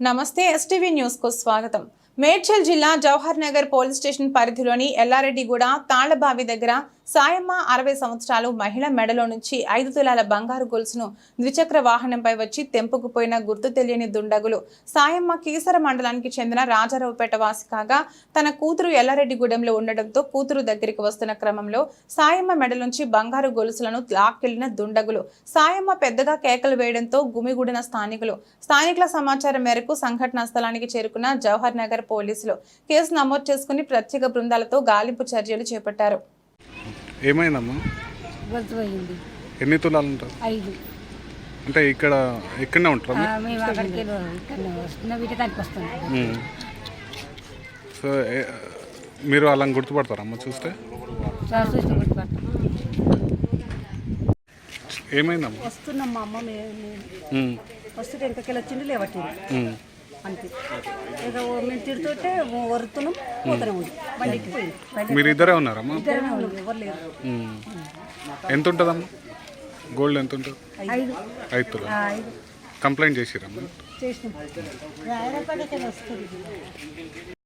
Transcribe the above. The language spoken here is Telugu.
నమస్తే ఎస్టీవీ న్యూస్కు స్వాగతం. మేడ్చల్ జిల్లా జవహర్ నగర్ పోలీస్ స్టేషన్ పరిధిలోని ఎల్లారెడ్డిగూడ తాళ్ళబావి దగ్గర సాయమ్మ అరవై సంవత్సరాలు మహిళ మెడలో నుంచి ఐదు తులాల బంగారు గొలుసును ద్విచక్ర వాహనంపై వచ్చి తెంపుకుపోయిన గుర్తు తెలియని దుండగులు. సాయమ్మ కీసర మండలానికి చెందిన రాజారావుపేట వాసి కాగా తన కూతురు ఎల్లారెడ్డిగూడెంలో ఉండడంతో కూతురు దగ్గరికి వస్తున్న క్రమంలో సాయమ్మ మెడ నుంచి బంగారు గొలుసులను లాక్కెళ్ళిన దుండగులు. సాయమ్మ పెద్దగా కేకలు వేయడంతో గుమిగూడిన స్థానికులు. స్థానికుల సమాచారం మేరకు సంఘటనా స్థలానికి చేరుకున్న జవహర్ నగర్ పోలీసులు. కేసు నమోదు చేసుకుని ప్రత్యేక బృందాలతో గాలింపు చర్యలు చేపట్టారు. ఏమైందమ్మా? ఎన్ని తులాలు ఉంటారు ఐదు. అంటే ఇక్కడ ఇక్కడనే ఉంటారా ఆ? మేము అక్కడికి వస్తున్న. సో ఏ- మీరు అలా గుర్తుపడతారమ్మా చూస్తే? చూసి గుర్తుపడతాం. ఏమైందమ్మా? వస్తున్నాం మా అమ్మ మే- మేము. మ్మ్. వస్తుంటే వెనకకెళ్ళి వచ్చింది లేవట్టింది. అంతే. ఓ మేము తిడుతుంటే వరుతున్నాం పోతూనే ఉంది. బండి మీరు ఇద్దరే ఉన్నారమ్మా? ఇద్దరమే ఉన్నాం ఎవరు లేరు. మ్మ్. ఎంత ఉంటుందమ్మా గోల్డ్ ఎంత ఉంటుంది ఐదు. ఐదు తులాలు ఆ, ఐదు. కంప్లైంట్ చేసిరమ్మా? చేసినాం.